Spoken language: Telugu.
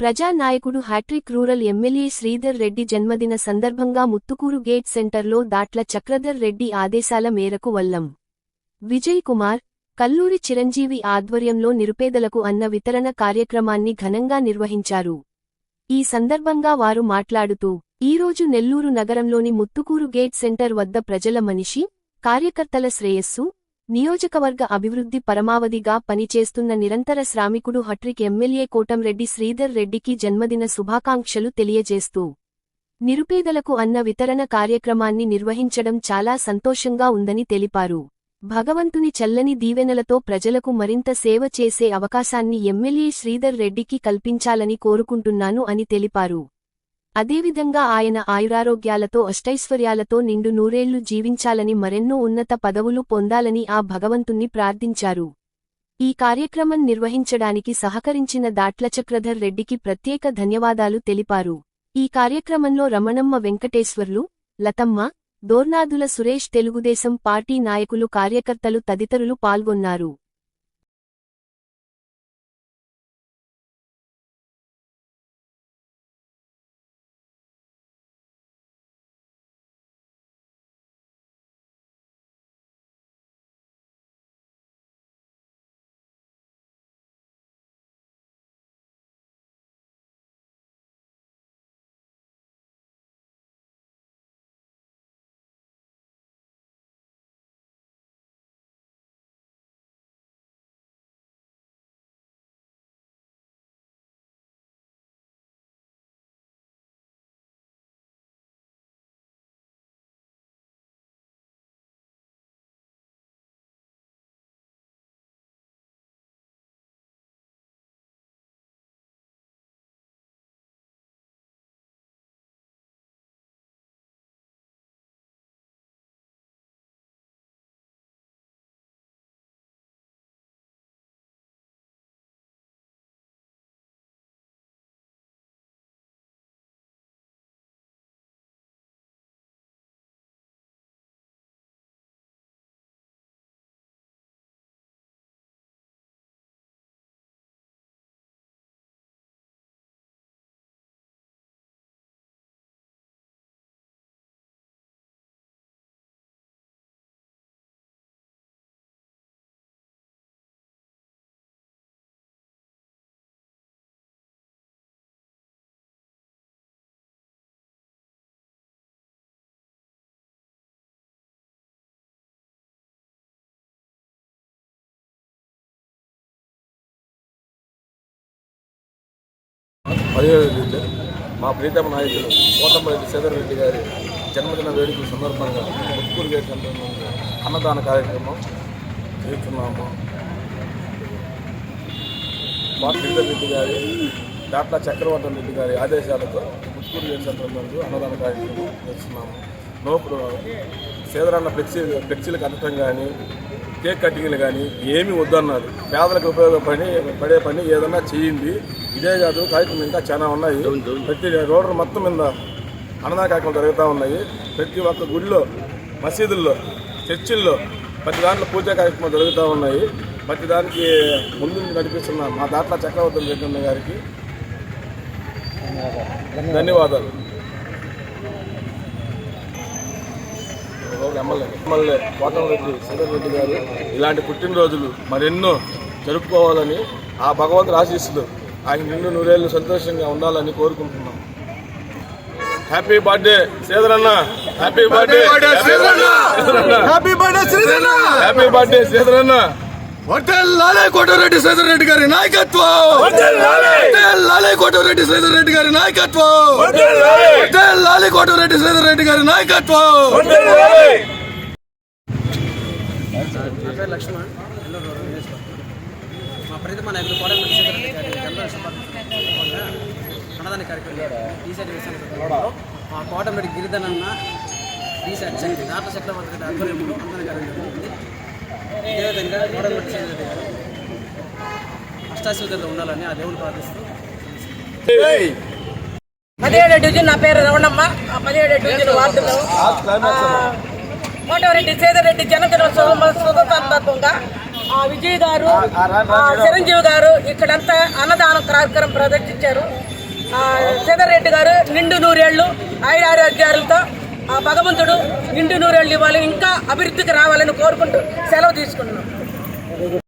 ప్రజానాయకుడు hattrick rural MLA Sridhar Reddy జన్మదిన సందర్భంగా ముత్తుకూరు గేట్ సెంటర్లో దాట్ల చక్రధర్ రెడ్డి ఆదేశాల మేరకు వల్లం. విజయ్ కుమార్ కల్లూరి చిరంజీవి ఆధ్వర్యంలో నిరుపేదలకు అన్న వితరణ కార్యక్రమాన్ని ఘనంగా నిర్వహించారు. ఈ సందర్భంగా వారు మాట్లాడుతూ ఈరోజు నెల్లూరు నగరంలోని ముత్తుకూరు గేట్ సెంటర్ వద్ద ప్రజల మనిషి కార్యకర్తల శ్రేయస్సు నియోజకవర్గ అభివృద్ధి పరమావధిగా పనిచేస్తున్న నిరంతర శ్రామికుడు హట్రిక్ ఎమ్మెల్యే కోటంరెడ్డి శ్రీధర్ రెడ్డికి జన్మదిన శుభాకాంక్షలు తెలియజేస్తూ నిరుపేదలకు అన్న వితరణ కార్యక్రమాన్ని నిర్వహించడం చాలా సంతోషంగా ఉందని తెలిపారు. భగవంతుని చల్లని దీవెనలతో ప్రజలకు మరింత సేవ చేసే అవకాశాన్ని ఎమ్మెల్యే శ్రీధర్ రెడ్డికి కల్పించాలని కోరుకుంటున్నాను అని తెలిపారు. అదేవిధంగా ఆయన ఆయురారోగ్యాలతో అష్టైశ్వర్యాలతో నిండు నూరేళ్ళు జీవించాలని మరెన్నో ఉన్నత పదవులు పొందాలని ఆ భగవంతుణ్ణి ప్రార్థించారు. ఈ కార్యక్రమం నిర్వహించడానికి సహకరించిన దాట్లచక్రధర్ రెడ్డికి ప్రత్యేక ధన్యవాదాలు తెలిపారు. ఈ కార్యక్రమంలో రమణమ్మ వెంకటేశ్వర్లు లతమ్మ దోర్నాదుల సురేష్ తెలుగుదేశం పార్టీ నాయకులు కార్యకర్తలు తదితరులు పాల్గొన్నారు. పదిహేడు మా ప్రీతమ నాయకులు కోటంపల్లి శ్రీధర్ రెడ్డి గారి జన్మదిన వేడుకల సందర్భంగా ముత్తుకూరు గేట్ అన్నదాన కార్యక్రమం చేస్తున్నాము మా శ్రీధర్ రెడ్డి గారి డాక్టా చక్రవర్తన్ రెడ్డి గారి ఆదేశాలతో ముత్తుకూరు గేట్ సందర్భంలో నుండి అన్నదాన కార్యక్రమం చేస్తున్నాము నోపుడు శ్రీధరన్న ఫ్లెక్సీ ఫ్లెక్సీలకు అందటం కానీ కేక్ కటింగ్లు కానీ ఏమీ వద్దన్నారు. పేదలకు ఉపయోగపడి పడే పని ఏదన్నా చేయండి. ఇదే కాదు కార్యక్రమం ఇంకా చాలా ఉన్నాయి. ప్రతి రోడ్డు మొత్తం మీద అన్నదాన కార్యక్రమం జరుగుతూ ఉన్నాయి. ప్రతి ఒక్క గుడిలో మసీదుల్లో చర్చిల్లో ప్రతి దాంట్లో పూజా కార్యక్రమాలు జరుగుతూ ఉన్నాయి. ప్రతి దానికి ముందు నడిపిస్తున్న మా దాంట్లో చక్రవర్తి రెడ్డి గారికి ధన్యవాదాలు. ఎమ్మెల్యే. ఎమ్మెల్యే కోటంరెడ్డి రెడ్డి గారు ఇలాంటి పుట్టినరోజులు మరెన్నో జరుపుకోవాలని ఆ భగవంతుడు ఆశీస్సులు ఆయన నిండు నూరేళ్ళు సంతోషంగా ఉండాలని కోరుకుంటున్నాం. హ్యాపీ బర్త్డే శ్రీధరన్న. హ్యాపీ బర్త్డే హ్యాపీ బర్త్డే శ్రీధరన్న. హ్యాపీ బర్త్డే హోటల్ లాలే కోటారెడ్డి శ్రీధర్ రెడ్డి గారి నాయకత్వం లాలే కోటారెడ్డి శ్రీధర్ రెడ్డి గారి నాయకత్వం లాలే కోటారెడ్డి శ్రీధర్ రెడ్డి గారి నాయకత్వం మా సీతారెడ్డి గారి జన్మదిన శుభాకాంక్షలు అన్నదాన కార్యక్రమం ఈసారి మా కోటమిరెడ్డి గిరిధన్ అన్న ఈసారి నాట చక్రవర్తి గారి ఆధ్వర్యంలో అన్నదాన కార్యక్రమం అదేవిధంగా గారు ఉండాలని ఆ దేవుని ప్రార్థిస్తూ పదిహేడు డివిజన్ నా పేరు రవణమ్మ. పదిహేడు డివిజన్ వార్డులో కోటవరెడ్డి సేదరెడ్డి సందర్భంగా ఆ, విజయ్ గారు ఆ, చిరంజీవి గారు ఇక్కడంతా అన్నదానం కార్యక్రమం ప్రదర్శించారు. ఆ, సీతారెడ్డి గారు నిండు నూరేళ్ళు ఆయురారోగ్యాలతో ఆ భగవంతుడు ఇంటి నూరేళ్ళు ఇవ్వాలి ఇంకా అభివృద్ధికి రావాలని కోరుకుంటూ సెలవు తీసుకున్నాం